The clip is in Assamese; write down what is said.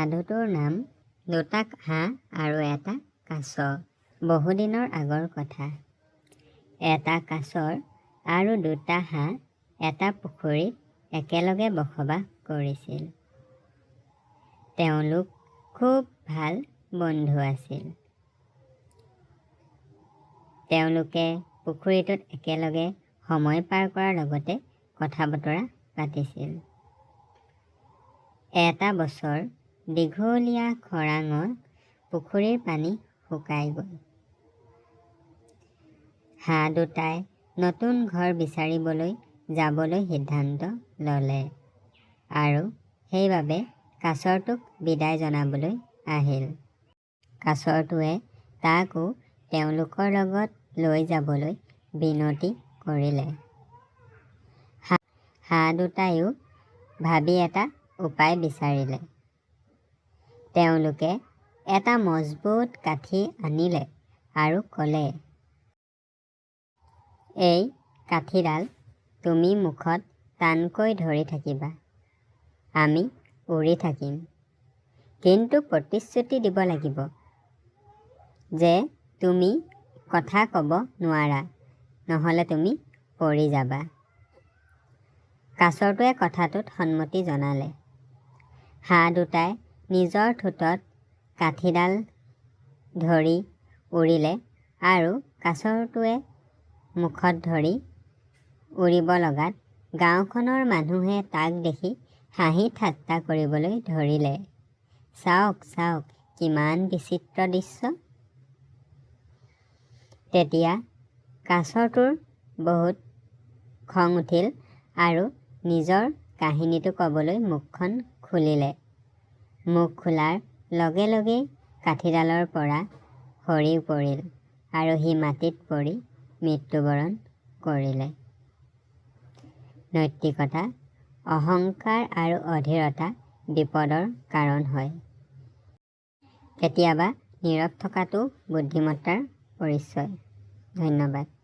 সাধুটোৰ নাম দুটা হাঁহ আৰু এটা কাছ। বহুদিনৰ আগৰ কথা। এটা কাছৰ আৰু দুটা হাঁহ এটা পুখুৰীত একেলগে বসবাস কৰিছিল। তেওঁলোক খুব ভাল বন্ধু আছিল। তেওঁলোকে পুখুৰীটোত একেলগে সময় পাৰ কৰাৰ লগতে কথা বতৰা পাতিছিল। এটা বছৰ দীঘলীয়া খৰাঙত পুখুৰীৰ পানী শুকাই গ'ল। হাঁহ দুটাই নতুন ঘৰ বিচাৰিবলৈ যাবলৈ সিদ্ধান্ত ল'লে আৰু সেইবাবে কাছৰটোক বিদায় জনাবলৈ আহিল। কাছৰটোৱে তাকো তেওঁলোকৰ লগত লৈ যাবলৈ বিনতি কৰিলে। হাঁহ দুটায়ো ভাবি এটা উপায় বিচাৰিলে। তেওঁলোকে এটা মজবুত কাঠি আনিলে আৰু ক'লে এই কাঠিডাল তুমি মুখত টানকৈ ধৰি থাকিবা। আমি উৰি থাকিম। কিন্তু প্ৰতিশ্ৰুতি দিব লাগিব যে তুমি কথা ক'ব নোৱাৰা নহ'লে তুমি পৰি যাবা। কাছৰটোৱে কথাটোত সন্মতি জনালে। হাঁহ দুটাই নিজৰ ঠোঁটত কাঠিডাল ধৰি উৰিলে আৰু কাছৰটোৱে মুখত ধৰি উৰিব লগাত গাঁওখনৰ মানুহে তাক দেখি হাঁহি ঠাট্টা কৰিবলৈ ধৰিলে। চাওক চাওক কিমান বিচিত্ৰ দৃশ্য! তেতিয়া কাছটোৰ বহুত খং উঠিল আৰু নিজৰ কাহিনীটো ক'বলৈ মুখখন খুলিলে। মুখ খোলাৰ লগে লগেই কাঠিডালৰ পৰা সৰি পৰিল আৰু সি মাটিত পৰি মৃত্যুবৰণ কৰিলে। নৈতিকতা অহংকাৰ আৰু অধীৰতা বিপদৰ কাৰণ হয়। কেতিয়াবা নীৰৱ থকাটো বুদ্ধিমত্তাৰ পৰিচয়। ধন্যবাদ।